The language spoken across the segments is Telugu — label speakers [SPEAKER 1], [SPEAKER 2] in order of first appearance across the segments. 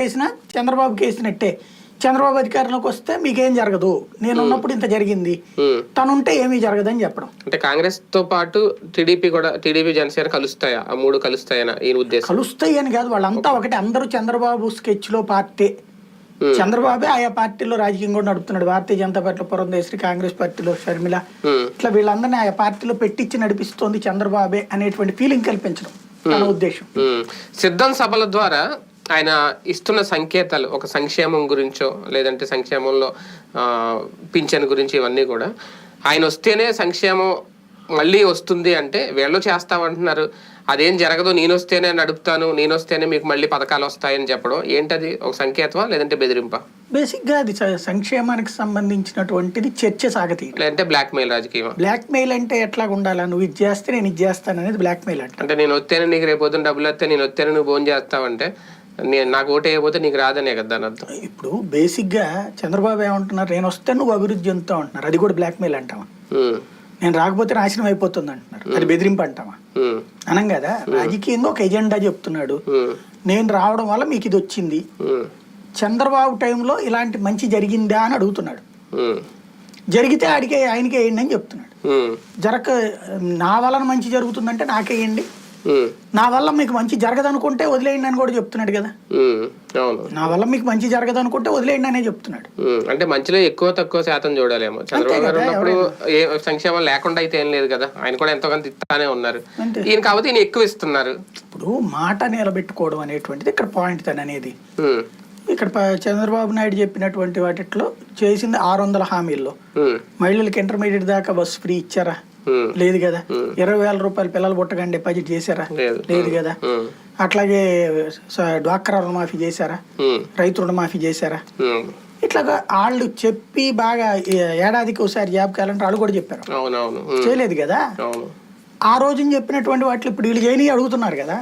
[SPEAKER 1] వేసినా చంద్రబాబుకి వేసినట్టే చంద్రబాబు అధికారంలోకి వస్తే మీకేం జరగదు. నేను ఉన్నప్పుడు ఇంత జరిగింది. తనుంటే ఏమీ జరగదని చెప్పడం.
[SPEAKER 2] అంటే కాంగ్రెస్తో పాటు టీడీపీ కూడా టీడీపీ జనసేన కలుస్తాయా? ఆ మూడు కలుస్తాయనా ఈ ఉద్దేశం?
[SPEAKER 1] కలుస్తాయి అని కాదు వాళ్ళంతా ఒకటే. అందరూ చంద్రబాబు స్కెచ్లో పార్టీ చంద్రబాబే ఆయా పార్టీలో రాజకీయం కూడా నడుపుతున్నాడు. భారతీయ జనతా పార్టీలో పురంధేశ్వరి కాంగ్రెస్ పార్టీలో షర్మిల. ఇట్లా వీళ్ళందరినీ ఆయా పార్టీలో పెట్టించి నడిపిస్తోంది చంద్రబాబే అనేటువంటి ఫీలింగ్ కల్పించడం. తన ఉద్దేశం.
[SPEAKER 2] సిద్ధం సభల ద్వారా ఆయన ఇస్తున్న సంకేతాలు ఒక సంక్షేమం గురించో లేదంటే సంక్షేమంలో పింఛన్ గురించి ఇవన్నీ కూడా ఆయన వస్తేనే సంక్షేమం మళ్ళీ వస్తుంది అంటే వీళ్ళు చేస్తామంటున్నారు. అదేం జరగదు నేను వస్తేనే నడుపుతాను నేను వస్తేనే మీకు మళ్ళీ పథకాలు వస్తాయని చెప్పడం ఏంటది? ఒక సంకేతమా లేదంటే బెదిరింపా?
[SPEAKER 1] బేసిక్గా అది సంక్షేమానికి సంబంధించినటువంటిది చర్చ సాగతీయడం.
[SPEAKER 2] లేదంటే బ్లాక్ మెయిల్ రాజకీయమా?
[SPEAKER 1] బ్లాక్ మెయిల్ అంటే ఎట్లా ఉండాలా నువ్వు ఇది చేస్తే నేను ఇది చేస్తాను అనేది బ్లాక్ మెయిల్ అంట
[SPEAKER 2] అంటే నేను వస్తేనే నీకు రేపు డబ్బులు వస్తే నేను వస్తేనే నువ్వు ఫోన్ చేస్తావంటే నాకు ఓటు వేయకపోతే నీకు రాదనే కదా దాని అర్థం.
[SPEAKER 1] ఇప్పుడు బేసిక్గా చంద్రబాబు ఏమంటున్నారు నేను వస్తే నువ్వు అభివృద్ధి చెందుతావు అంటున్నారు. అది కూడా బ్లాక్ మెయిల్ అంటావా నేను రాకపోతే నాశనం అయిపోతుంది అంటున్నారు. అది బెదిరింపు అంటావా? అనం కదా రాజకీయంగా ఒక ఎజెండా చెప్తున్నాడు. నేను రావడం వల్ల మీకు ఇది వచ్చింది. చంద్రబాబు టైంలో ఇలాంటి మంచి జరిగిందా అని అడుగుతున్నాడు. జరిగితే ఆడికే ఆయనకే వేయండి అని చెప్తున్నాడు. జరగ నా వలన మంచి జరుగుతుందంటే నాకేయండి నా వల్ల మీకు మంచి జరగదనుకుంటే వదిలేయండి అని కూడా చెప్తున్నాడు కదా. నా వల్ల మీకు మంచి జరగదనుకుంటే వదిలేయండి అనే చెప్తున్నాడు.
[SPEAKER 2] అంటే మంచిలో ఎక్కువ తక్కువ శాతం చూడాలేమో. చంద్రబాబు గారు ఉన్నప్పుడు ఏ సంక్షేమం లేకుండా అయితే ఏం లేదు కదా. ఆయన కూడా ఎంతో కొంత ఇస్తానే ఉన్నారు. ఈయన కాబట్టి ఈయన ఎక్కువ ఇస్తున్నారు.
[SPEAKER 1] ఇప్పుడు మాట నిలబెట్టుకోవడం అనేటువంటిది ఇక్కడ పాయింట్ తను అనేది. ఇక్కడ చంద్రబాబు నాయుడు చెప్పినటువంటి వాటిట్లో చేసింది ఆరు వందల హామీల్లో. మహిళలకు ఇంటర్మీడియట్ దాకా బస్సు ఫ్రీ ఇచ్చారా? లేదు కదా. ఇరవై వేల రూపాయలు పిల్లలు పుట్టగానే డిపాజిట్ చేశారా?
[SPEAKER 2] లేదు.
[SPEAKER 1] కదా. అట్లాగే డ్వాక్రా రుణమాఫీ చేశారా? రైతు రుణమాఫీ చేశారా?
[SPEAKER 2] ఉమ్,
[SPEAKER 1] ఇట్లాగా వాళ్ళు చెప్పి బాగా ఏడాదికి ఒకసారి జాబ్ క్యాలెండర్ వాళ్ళు కూడా చెప్పారు. చేయలేదు కదా? ఆ రోజున చెప్పినటువంటి వాటిలో ఇప్పుడు వీళ్ళు చేయని అడుగుతున్నారు కదా.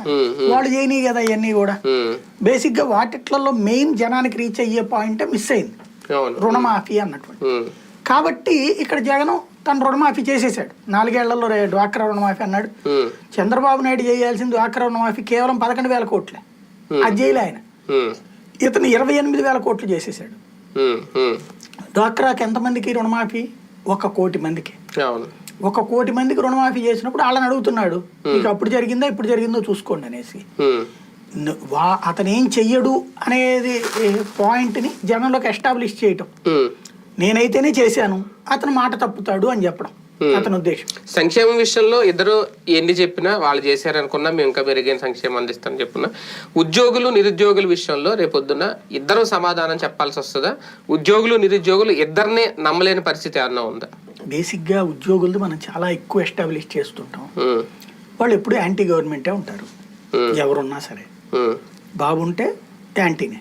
[SPEAKER 1] వాళ్ళు చేయని కదా ఇవన్నీ కూడా. బేసిక్గా వాటిట్లలో మెయిన్ జనానికి రీచ్ అయ్యే పాయింట్ మిస్ అయింది. రుణమాఫీ అన్నటువంటి. కాబట్టి ఇక్కడ జగన్ తను రుణమాఫీ చేసేసాడు నాలుగేళ్ళలో రే- డ్వాక్రా రుణమాఫీ అన్నాడు. చంద్రబాబు నాయుడు చేయాల్సింది డ్వాక్రా రుణమాఫీ కేవలం పదకొండు వేల కోట్లే. అది చేయలే ఆయన. ఇతను ఇరవై ఎనిమిది వేల కోట్లు చేసేసాడు డ్వాక్రాకి ఎంతమందికి రుణమాఫీ? ఒక కోటి మందికి. ఒక కోటి మందికి రుణమాఫీ చేసినప్పుడు వాళ్ళని అడుగుతున్నాడు మీకు అప్పుడు జరిగిందా? ఇప్పుడు జరిగిందో చూసుకోండి అనేసి. వా అతను ఏం చెయ్యడు అనేది పాయింట్ని జనంలోకి ఎస్టాబ్లిష్ చేయటం. నేనైతేనే చేశాను అతను మాట తప్పుతాడు అని చెప్పడం. అతని ఉద్దేశం.
[SPEAKER 2] సంక్షేమం విషయంలో ఇద్దరు ఎన్ని చెప్పినా వాళ్ళు చేశారనుకున్నా మేము ఇంకా మెరుగైన సంక్షేమం అందిస్తామని చెప్పున్నా ఉద్యోగులు నిరుద్యోగుల విషయంలో రేపొద్దున ఇద్దరు సమాధానం చెప్పాల్సి వస్తుందా? ఉద్యోగులు నిరుద్యోగులు ఇద్దరినే నమ్మలేని పరిస్థితి ఏమన్నా ఉందా?
[SPEAKER 1] బేసిక్గా ఉద్యోగులది మనం చాలా ఎక్కువ ఎస్టాబ్లిష్ చేస్తుంటాం. వాళ్ళు ఎప్పుడు యాంటీ గవర్నమెంటే ఉంటారు. ఎవరున్నా సరే.
[SPEAKER 2] ఉమ్,
[SPEAKER 1] బాబు ఉంటే యాంటీనే.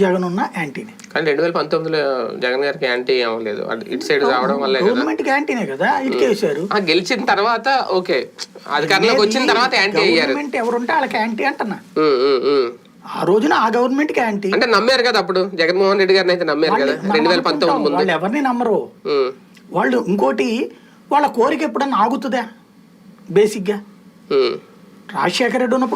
[SPEAKER 1] జగన్ ఉన్నా యాంటీనే.
[SPEAKER 2] కానీ రెండు వేల పంతొమ్మిదిలో జగన్ గారికి యాంటీ అటు ఇటు సైడ్ రావడం వల్లే
[SPEAKER 1] గవర్నమెంట్కి యాంటీనే కదా ఇటుకే వేశారు.
[SPEAKER 2] గెలిచిన తర్వాత ఓకే. అధికారంలోకి వచ్చిన తర్వాత యాంటీ అయ్యారు.
[SPEAKER 1] గవర్నమెంట్ ఎవరుంటే వాళ్ళకి యాంటీ అంటున్నా. ఆ రోజున ఆ గవర్నమెంట్కి యాంటీ.
[SPEAKER 2] అంటే నమ్మారు కదా అప్పుడు. జగన్మోహన్ రెడ్డి గారిని అయితే నమ్మారు కదా. రెండు వేల పంతొమ్మిది ముందు.
[SPEAKER 1] వాళ్ళు ఎవరిని నమ్మరు వాళ్ళు ఇంకోటి వాళ్ళ కోరిక ఎప్పుడన్నా ఆగుతుందా? బేసిక్గా. రాజశేఖర రెడ్డి ఉన్నప్పుడు